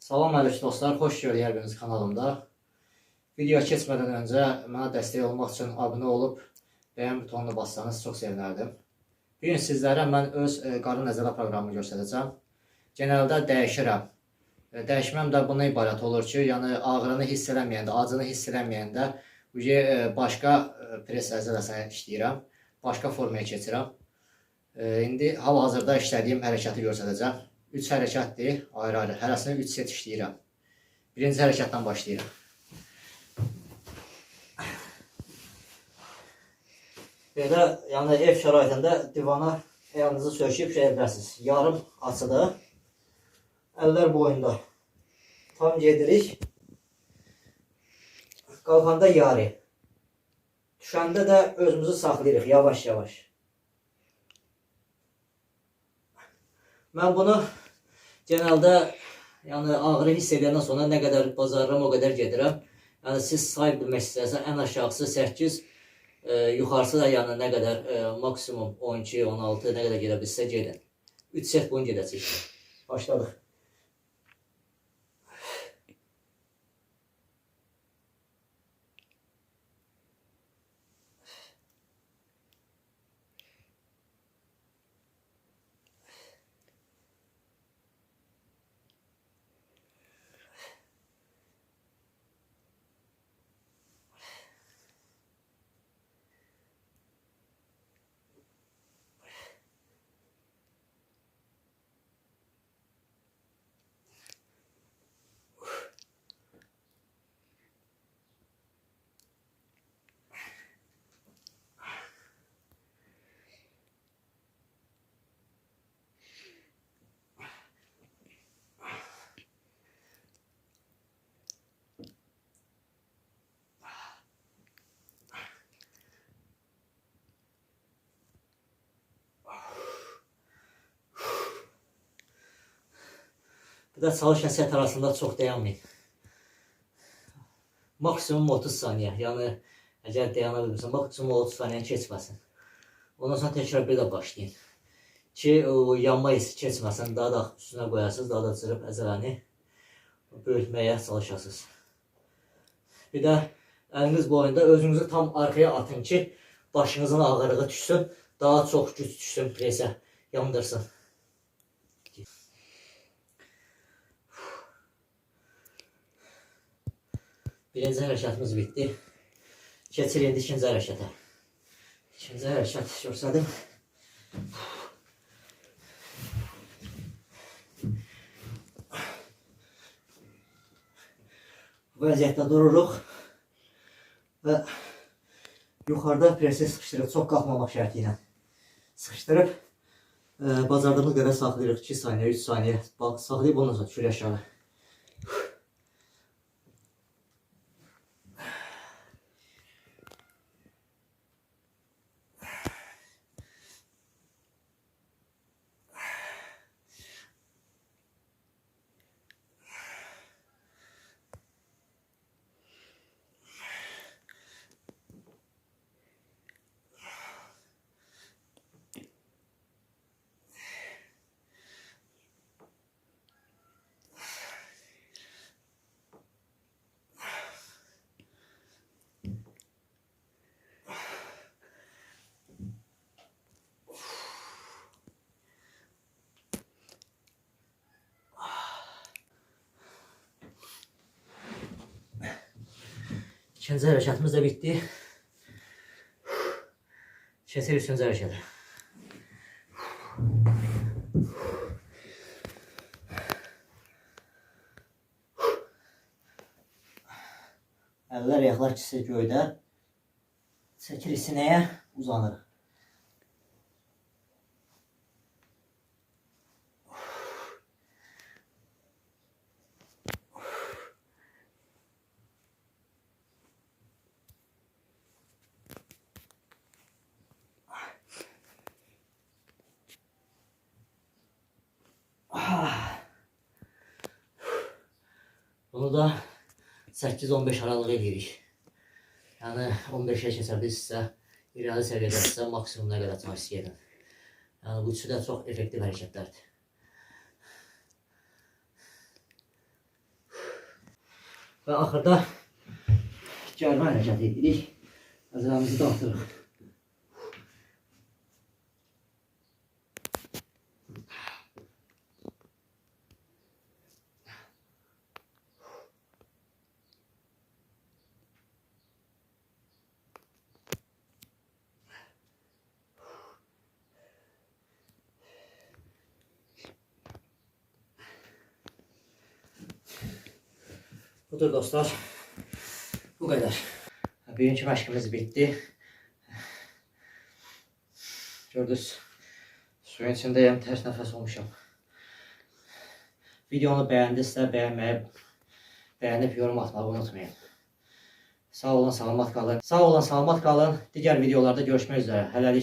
Salam əleyküm dostlar, xoş gördük hər biriniz kanalımda. Videoya keçmədən öncə mənə dəstək olmaq üçün abunə olub bəyən butonuna bassanız çox sevinərdim. Bir gün sizlərə mən öz e, qarın nəzərə proqramını göstərəcəm. Genəldə dəyişirəm. E, Dəyişməm də bundan ibarət olur ki, yəni ağrını hiss eləməyəndə, acını hiss eləməyəndə bu e, başqa pres əzələsinə işləyirəm. Başqa formaya keçirəm. İndi hal-hazırda işlədiyim hərəkəti göstərəcəm. 3 hərəkətdir, ayrı-ayrı. Hərəsini 3 set işləyirəm. Birinci hərəkətdən başlayıram. Belə, yəni ev şəraitində divana ayağınızı söküb şey edərsiniz. Yarım açıda, əllər boyunda. Tam gedirik. Qalxanda yarı. Düşəndə də özümüzü saxlayırıq yavaş-yavaş. Mən bunu genelde yani ağrı hiss sonra nə qədər bacarıram o qədər gedirəm. Yəni siz say bilmək istəsəniz ən aşağısı 8, e, yuxarısı da yəni nə qədər e, maksimum 12, 16 nə qədər gedə bilsə gedin. 3 set bunu gedəcək. Başladıq. Bir də çalışan set arasında çox dayanmayın. Maksimum 30 saniyə. Yəni əgər dayana bilmirsən, maksimum 30 saniyə keçməsin. Ondan sonra təkrar bir də başlayın. Ki o yanma hissi keçməsin, daha da üstünə qoyasınız, daha da cırıb əzələni böyütməyə çalışasınız. Bir də əliniz boyunda özünüzü tam arxaya atın ki, başınızın ağırlığı düşsün, daha çox güc düşsün presə, yandırsın. Birinci hərəkətimiz bitdi. Keçir indi ikinci hərəkətə. İkinci hərəkət göstərdim. Bu vəziyyətdə dururuq və yuxarıda presi sıxışdırıb, çox qalxmamaq şərti ilə sıxışdırıb e, bacardığımız qədər saxlayırıq 2 saniyə, 3 saniyə saxlayıb ondan sonra düşür aşağı. İkinci hərəkətimiz də bitdi. Keçir üçüncü hərəkətə. Əllər ayaqlar ikisi göydə. Çəkir sinəyə uzanır. Bunu da 8-15 aralığı edirik. Yəni 15-ə keçə bilirsinizsə, irəli səviyyədədirsə maksimum nə qədər tavsiyə edirəm. Yəni bu üçü də çox effektiv hərəkətlərdir. Və axırda cərmə hərəkəti edirik. Əzələmizi dağıtırıq. Budur dostlar. Bu kadar. Birinci məşqimiz bitdi. Gördünüz. Suyun içindeyim. Ters nəfəs olmuşam. Videonu bəyəndinizsə bəyənməyi, bəyənib yorum atmağı unutmayın. Sağ olun, salamat qalın. Sağ olun, salamat qalın. Digər videolarda görüşmək üzrə. Hələlik